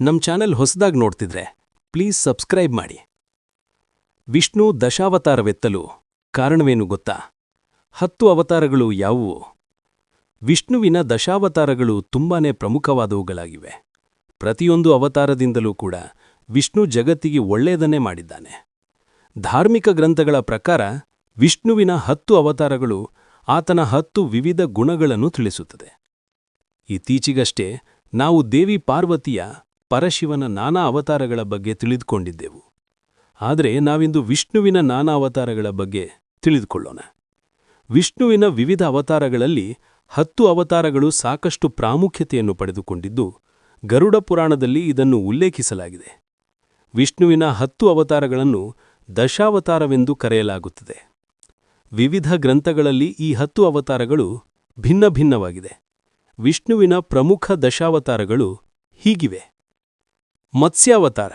ನಮ್ ಚಾನೆಲ್ ಹೊಸದಾಗಿ ನೋಡ್ತಿದ್ರೆ ಪ್ಲೀಸ್ ಸಬ್ಸ್ಕ್ರೈಬ್ ಮಾಡಿ. ವಿಷ್ಣು ದಶಾವತಾರವೆತ್ತಲು ಕಾರಣವೇನು ಗೊತ್ತಾ? ಹತ್ತು ಅವತಾರಗಳು ಯಾವುವು? ವಿಷ್ಣುವಿನ ದಶಾವತಾರಗಳು ತುಂಬಾನೇ ಪ್ರಮುಖವಾದವುಗಳಾಗಿವೆ. ಪ್ರತಿಯೊಂದು ಅವತಾರದಿಂದಲೂ ಕೂಡ ವಿಷ್ಣು ಜಗತ್ತಿಗೆ ಒಳ್ಳೆಯದನ್ನೇ ಮಾಡಿದ್ದಾನೆ. ಧಾರ್ಮಿಕ ಗ್ರಂಥಗಳ ಪ್ರಕಾರ ವಿಷ್ಣುವಿನ ಹತ್ತು ಅವತಾರಗಳು ಆತನ ಹತ್ತು ವಿವಿಧ ಗುಣಗಳನ್ನು ತಿಳಿಸುತ್ತದೆ. ಇತ್ತೀಚೆಗಷ್ಟೇ ನಾವು ದೇವಿ ಪಾರ್ವತಿಯ ಪರಶಿವನ ನಾನಾ ಅವತಾರಗಳ ಬಗ್ಗೆ ತಿಳಿದುಕೊಂಡಿದ್ದೆವು. ಆದರೆ ನಾವಿಂದು ವಿಷ್ಣುವಿನ ನಾನಾ ಅವತಾರಗಳ ಬಗ್ಗೆ ತಿಳಿದುಕೊಳ್ಳೋಣ. ವಿಷ್ಣುವಿನ ವಿವಿಧ ಅವತಾರಗಳಲ್ಲಿ ಹತ್ತು ಅವತಾರಗಳು ಸಾಕಷ್ಟು ಪ್ರಾಮುಖ್ಯತೆಯನ್ನು ಪಡೆದುಕೊಂಡಿದ್ದು, ಗರುಡ ಪುರಾಣದಲ್ಲಿ ಇದನ್ನು ಉಲ್ಲೇಖಿಸಲಾಗಿದೆ. ವಿಷ್ಣುವಿನ ಹತ್ತು ಅವತಾರಗಳನ್ನು ದಶಾವತಾರವೆಂದು ಕರೆಯಲಾಗುತ್ತದೆ. ವಿವಿಧ ಗ್ರಂಥಗಳಲ್ಲಿ ಈ ಹತ್ತು ಅವತಾರಗಳು ಭಿನ್ನ ಭಿನ್ನವಾಗಿದೆ. ವಿಷ್ಣುವಿನ ಪ್ರಮುಖ ದಶಾವತಾರಗಳು ಹೀಗಿವೆ. ಮತ್ಸ್ಯಾವತಾರ.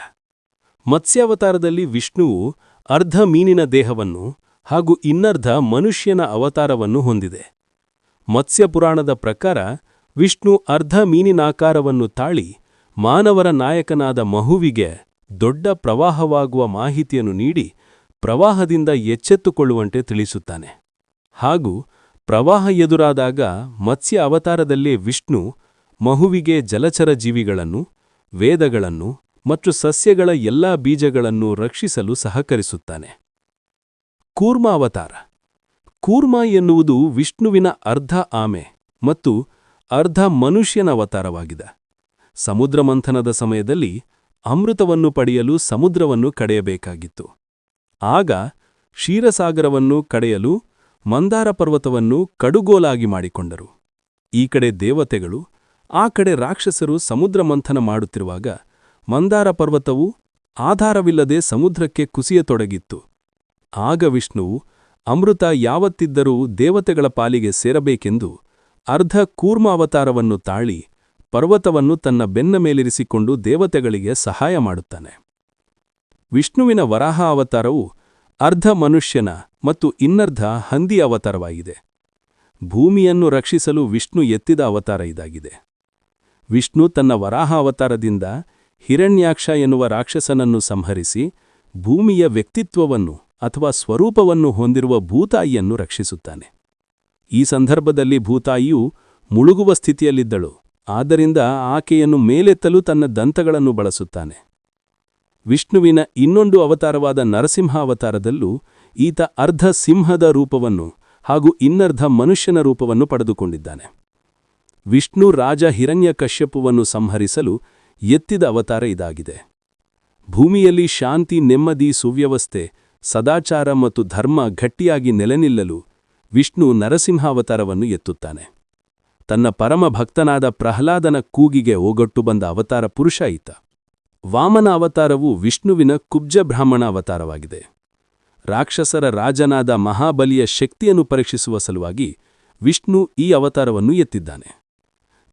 ಮತ್ಸ್ಯಾವತಾರದಲ್ಲಿ ವಿಷ್ಣುವು ಅರ್ಧ ಮೀನಿನ ದೇಹವನ್ನು ಹಾಗೂ ಇನ್ನರ್ಧ ಮನುಷ್ಯನ ಅವತಾರವನ್ನು ಹೊಂದಿದೆ. ಮತ್ಸ್ಯಪುರಾಣದ ಪ್ರಕಾರ ವಿಷ್ಣು ಅರ್ಧ ಮೀನಿನಾಕಾರವನ್ನು ತಾಳಿ ಮಾನವರ ನಾಯಕನಾದ ಮಹುವಿಗೆ ದೊಡ್ಡ ಪ್ರವಾಹವಾಗುವ ಮಾಹಿತಿಯನ್ನು ನೀಡಿ ಪ್ರವಾಹದಿಂದ ಎಚ್ಚೆತ್ತುಕೊಳ್ಳುವಂತೆ ತಿಳಿಸುತ್ತಾನೆ. ಹಾಗೂ ಪ್ರವಾಹ ಎದುರಾದಾಗ ಮತ್ಸ್ಯ ಅವತಾರದಲ್ಲೇ ವಿಷ್ಣು ಮಹುವಿಗೆ ಜಲಚರ ಜೀವಿಗಳನ್ನು ವೇದಗಳನ್ನು ಮತ್ತು ಸಸ್ಯಗಳ ಎಲ್ಲಾ ಬೀಜಗಳನ್ನು ರಕ್ಷಿಸಲು ಸಹಕರಿಸುತ್ತಾನೆ. ಕೂರ್ಮ ಅವತಾರ ಕೂರ್ಮ ಎನ್ನುವುದು ವಿಷ್ಣುವಿನ ಅರ್ಧ ಆಮೆ ಮತ್ತು ಅರ್ಧ ಮನುಷ್ಯನ ಅವತಾರವಾಗಿದೆ. ಸಮುದ್ರ ಮಂಥನದ ಸಮಯದಲ್ಲಿ ಅಮೃತವನ್ನು ಪಡೆಯಲು ಸಮುದ್ರವನ್ನು ಕಡೆಯಬೇಕಾಗಿತ್ತು. ಆಗ ಕ್ಷೀರಸಾಗರವನ್ನು ಕಡೆಯಲು ಮಂದಾರ ಪರ್ವತವನ್ನು ಕಡುಗೋಲಾಗಿ ಮಾಡಿಕೊಂಡರು. ಈ ಕಡೆ ದೇವತೆಗಳು ಆ ಕಡೆ ರಾಕ್ಷಸರು ಸಮುದ್ರ ಮಂಥನ ಮಾಡುತ್ತಿರುವಾಗ ಮಂದಾರ ಪರ್ವತವು ಆಧಾರವಿಲ್ಲದೆ ಸಮುದ್ರಕ್ಕೆ ಕುಸಿಯತೊಡಗಿತ್ತು. ಆಗ ವಿಷ್ಣುವು ಅಮೃತ ಯಾವತ್ತಿದ್ದರೂ ದೇವತೆಗಳ ಪಾಲಿಗೆ ಸೇರಬೇಕೆಂದು ಅರ್ಧ ಕೂರ್ಮ ಅವತಾರವನ್ನು ತಾಳಿ ಪರ್ವತವನ್ನು ತನ್ನ ಬೆನ್ನ ಮೇಲಿರಿಸಿಕೊಂಡು ದೇವತೆಗಳಿಗೆ ಸಹಾಯ ಮಾಡುತ್ತಾನೆ. ವಿಷ್ಣುವಿನ ವರಾಹ ಅವತಾರವು ಅರ್ಧ ಮನುಷ್ಯನ ಮತ್ತು ಇನ್ನರ್ಧ ಹಂದಿ ಅವತಾರವಾಗಿದೆ. ಭೂಮಿಯನ್ನು ರಕ್ಷಿಸಲು ವಿಷ್ಣು ಎತ್ತಿದ ಅವತಾರ ಇದಾಗಿದೆ. ವಿಷ್ಣು ತನ್ನ ವರಾಹ ಅವತಾರದಿಂದ ಹಿರಣ್ಯಾಕ್ಷ ಎನ್ನುವ ರಾಕ್ಷಸನನ್ನು ಸಂಹರಿಸಿ ಭೂಮಿಯ ವ್ಯಕ್ತಿತ್ವವನ್ನು ಅಥವಾ ಸ್ವರೂಪವನ್ನು ಹೊಂದಿರುವ ಭೂತಾಯಿಯನ್ನು ರಕ್ಷಿಸುತ್ತಾನೆ. ಈ ಸಂದರ್ಭದಲ್ಲಿ ಭೂತಾಯಿಯು ಮುಳುಗುವ ಸ್ಥಿತಿಯಲ್ಲಿದ್ದಳು, ಆದ್ದರಿಂದ ಆಕೆಯನ್ನು ಮೇಲೆತ್ತಲು ತನ್ನ ದಂತಗಳನ್ನು ಬಳಸುತ್ತಾನೆ. ವಿಷ್ಣುವಿನ ಇನ್ನೊಂದು ಅವತಾರವಾದ ನರಸಿಂಹ ಅವತಾರದಲ್ಲೂ ಈತ ಅರ್ಧ ಸಿಂಹದ ರೂಪವನ್ನು ಹಾಗೂ ಇನ್ನರ್ಧ ಮನುಷ್ಯನ ರೂಪವನ್ನು ಪಡೆದುಕೊಂಡಿದ್ದಾನೆ. ವಿಷ್ಣು ರಾಜ ಹಿರಣ್ಯಕಶ್ಯಪುವನ್ನು ಸಂಹರಿಸಲು ಎತ್ತಿದ ಅವತಾರ ಇದಾಗಿದೆ. ಭೂಮಿಯಲ್ಲಿ ಶಾಂತಿ, ನೆಮ್ಮದಿ, ಸುವ್ಯವಸ್ಥೆ, ಸದಾಚಾರ ಮತ್ತು ಧರ್ಮ ಗಟ್ಟಿಯಾಗಿ ನೆಲೆನಿಲ್ಲಲು ವಿಷ್ಣು ನರಸಿಂಹಾವತಾರವನ್ನು ಎತ್ತುತ್ತಾನೆ. ತನ್ನ ಪರಮ ಭಕ್ತನಾದ ಪ್ರಹ್ಲಾದನ ಕೂಗಿಗೆ ಓಗೊಟ್ಟು ಬಂದ ಅವತಾರ ಪುರುಷ ಈತ. ವಾಮನ ಅವತಾರವು ವಿಷ್ಣುವಿನ ಕುಬ್ಜ ಬ್ರಾಹ್ಮಣ ಅವತಾರವಾಗಿದೆ. ರಾಕ್ಷಸರ ರಾಜನಾದ ಮಹಾಬಲಿಯ ಶಕ್ತಿಯನ್ನು ಪರೀಕ್ಷಿಸುವ ಸಲುವಾಗಿ ವಿಷ್ಣು ಈ ಅವತಾರವನ್ನು ಎತ್ತಿದ್ದಾನೆ.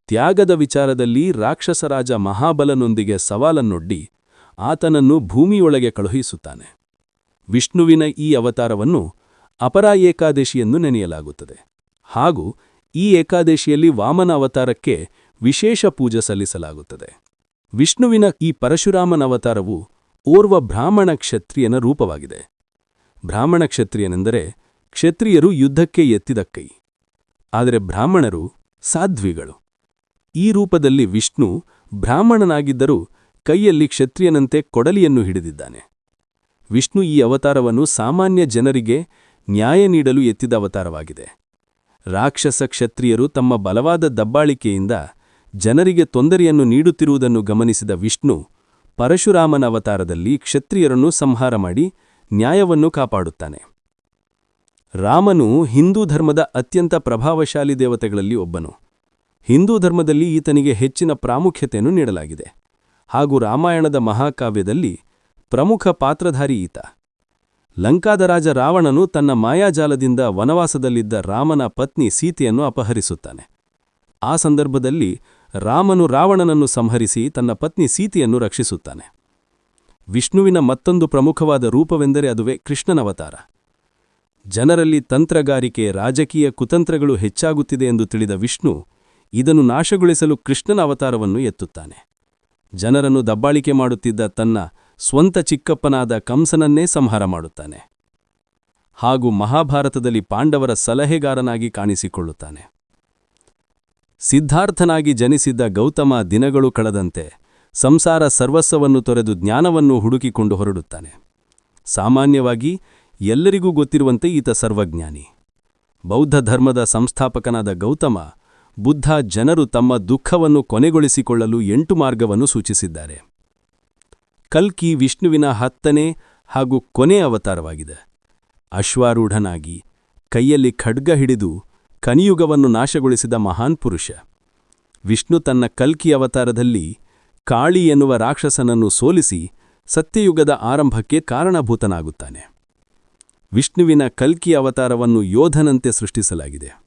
ತ್ಯಾಗದ ವಿಚಾರದಲ್ಲಿ ರಾಕ್ಷಸರಾಜ ಮಹಾಬಲನೊಂದಿಗೆ ಸವಾಲನ್ನೊಡ್ಡಿ ಆತನನ್ನು ಭೂಮಿಯೊಳಗೆ ಕಳುಹಿಸುತ್ತಾನೆ. ವಿಷ್ಣುವಿನ ಈ ಅವತಾರವನ್ನು ಅಪರಾ ಏಕಾದಶಿಯೆಂದು ನೆನೆಯಲಾಗುತ್ತದೆ. ಹಾಗೂ ಈ ಏಕಾದಶಿಯಲ್ಲಿ ವಾಮನ ಅವತಾರಕ್ಕೆ ವಿಶೇಷ ಪೂಜೆ ಸಲ್ಲಿಸಲಾಗುತ್ತದೆ. ವಿಷ್ಣುವಿನ ಈ ಪರಶುರಾಮನ ಅವತಾರವು ಓರ್ವ ಬ್ರಾಹ್ಮಣ ಕ್ಷತ್ರಿಯನ ರೂಪವಾಗಿದೆ. ಬ್ರಾಹ್ಮಣ ಕ್ಷತ್ರಿಯನೆಂದರೆ ಕ್ಷತ್ರಿಯರು ಯುದ್ಧಕ್ಕೆ ಎತ್ತಿದ ಕೈ. ಆದರೆ ಬ್ರಾಹ್ಮಣರು ಸಾಧ್ವಿಗಳು. ಈ ರೂಪದಲ್ಲಿ ವಿಷ್ಣು ಬ್ರಾಹ್ಮಣನಾಗಿದ್ದರೂ ಕೈಯಲ್ಲಿ ಕ್ಷತ್ರಿಯನಂತೆ ಕೊಡಲಿಯನ್ನು ಹಿಡಿದಿದ್ದಾನೆ. ವಿಷ್ಣು ಈ ಅವತಾರವನ್ನು ಸಾಮಾನ್ಯ ಜನರಿಗೆ ನ್ಯಾಯ ನೀಡಲು ಎತ್ತಿದ ಅವತಾರವಾಗಿದೆ. ರಾಕ್ಷಸ ಕ್ಷತ್ರಿಯರು ತಮ್ಮ ಬಲವಾದ ದಬ್ಬಾಳಿಕೆಯಿಂದ ಜನರಿಗೆ ತೊಂದರೆಯನ್ನು ನೀಡುತ್ತಿರುವುದನ್ನು ಗಮನಿಸಿದ ವಿಷ್ಣು ಪರಶುರಾಮನ ಅವತಾರದಲ್ಲಿ ಕ್ಷತ್ರಿಯರನ್ನು ಸಂಹಾರ ಮಾಡಿ ನ್ಯಾಯವನ್ನು ಕಾಪಾಡುತ್ತಾನೆ. ರಾಮನು ಹಿಂದೂ ಧರ್ಮದ ಅತ್ಯಂತ ಪ್ರಭಾವಶಾಲಿ ದೇವತೆಗಳಲ್ಲಿ ಒಬ್ಬನು. ಹಿಂದೂ ಧರ್ಮದಲ್ಲಿ ಈತನಿಗೆ ಹೆಚ್ಚಿನ ಪ್ರಾಮುಖ್ಯತೆಯನ್ನು ನೀಡಲಾಗಿದೆ. ಹಾಗೂ ರಾಮಾಯಣದ ಮಹಾಕಾವ್ಯದಲ್ಲಿ ಪ್ರಮುಖ ಪಾತ್ರಧಾರಿ ಈತ. ಲಂಕಾದ ರಾಜ ರಾವಣನು ತನ್ನ ಮಾಯಾಜಾಲದಿಂದ ವನವಾಸದಲ್ಲಿದ್ದ ರಾಮನ ಪತ್ನಿ ಸೀತೆಯನ್ನು ಅಪಹರಿಸುತ್ತಾನೆ. ಆ ಸಂದರ್ಭದಲ್ಲಿ ರಾಮನು ರಾವಣನನ್ನು ಸಂಹರಿಸಿ ತನ್ನ ಪತ್ನಿ ಸೀತೆಯನ್ನು ರಕ್ಷಿಸುತ್ತಾನೆ. ವಿಷ್ಣುವಿನ ಮತ್ತೊಂದು ಪ್ರಮುಖವಾದ ರೂಪವೆಂದರೆ ಅದುವೇ ಕೃಷ್ಣನವತಾರ ಜನರಲ್ಲಿ ತಂತ್ರಗಾರಿಕೆ, ರಾಜಕೀಯ ಕುತಂತ್ರಗಳು ಹೆಚ್ಚಾಗುತ್ತಿದೆ ಎಂದು ತಿಳಿದ ವಿಷ್ಣು ಇದನ್ನು ನಾಶಗೊಳಿಸಲು ಕೃಷ್ಣನ ಅವತಾರವನ್ನು ಎತ್ತುತ್ತಾನೆ. ಜನರನ್ನು ದಬ್ಬಾಳಿಕೆ ಮಾಡುತ್ತಿದ್ದ ತನ್ನ ಸ್ವಂತ ಚಿಕ್ಕಪ್ಪನಾದ ಕಂಸನನ್ನೇ ಸಂಹಾರ ಮಾಡುತ್ತಾನೆ. ಹಾಗೂ ಮಹಾಭಾರತದಲ್ಲಿ ಪಾಂಡವರ ಸಲಹೆಗಾರನಾಗಿ ಕಾಣಿಸಿಕೊಳ್ಳುತ್ತಾನೆ. ಸಿದ್ಧಾರ್ಥನಾಗಿ ಜನಿಸಿದ್ದ ಗೌತಮ ದಿನಗಳು ಕಳೆದಂತೆ ಸಂಸಾರ ಸರ್ವಸ್ವವನ್ನು ತೊರೆದು ಜ್ಞಾನವನ್ನು ಹುಡುಕಿಕೊಂಡು ಹೊರಡುತ್ತಾನೆ. ಸಾಮಾನ್ಯವಾಗಿ ಎಲ್ಲರಿಗೂ ಗೊತ್ತಿರುವಂತೆ ಈತ ಸರ್ವಜ್ಞಾನಿ. ಬೌದ್ಧ ಧರ್ಮದ ಸಂಸ್ಥಾಪಕನಾದ ಗೌತಮ ಬುದ್ಧ ಜನರು ತಮ್ಮ ದುಃಖವನ್ನು ಕೊನೆಗೊಳಿಸಿಕೊಳ್ಳಲು ಎಂಟು ಮಾರ್ಗವನ್ನು ಸೂಚಿಸಿದ್ದಾರೆ. ಕಲ್ಕಿ ವಿಷ್ಣುವಿನ ಹತ್ತನೇ ಹಾಗೂ ಕೊನೆ ಅವತಾರವಾಗಿದೆ. ಅಶ್ವಾರೂಢನಾಗಿ ಕೈಯಲ್ಲಿ ಖಡ್ಗ ಹಿಡಿದು ಕನಿಯುಗವನ್ನು ನಾಶಗೊಳಿಸಿದ ಮಹಾನ್ ಪುರುಷ. ವಿಷ್ಣು ತನ್ನ ಕಲ್ಕಿ ಅವತಾರದಲ್ಲಿ ಕಾಳಿ ಎನ್ನುವ ರಾಕ್ಷಸನನ್ನು ಸೋಲಿಸಿ ಸತ್ಯಯುಗದ ಆರಂಭಕ್ಕೆ ಕಾರಣಭೂತನಾಗುತ್ತಾನೆ. ವಿಷ್ಣುವಿನ ಕಲ್ಕಿ ಅವತಾರವನ್ನು ಯೋಧನಂತೆ ಸೃಷ್ಟಿಸಲಾಗಿದೆ.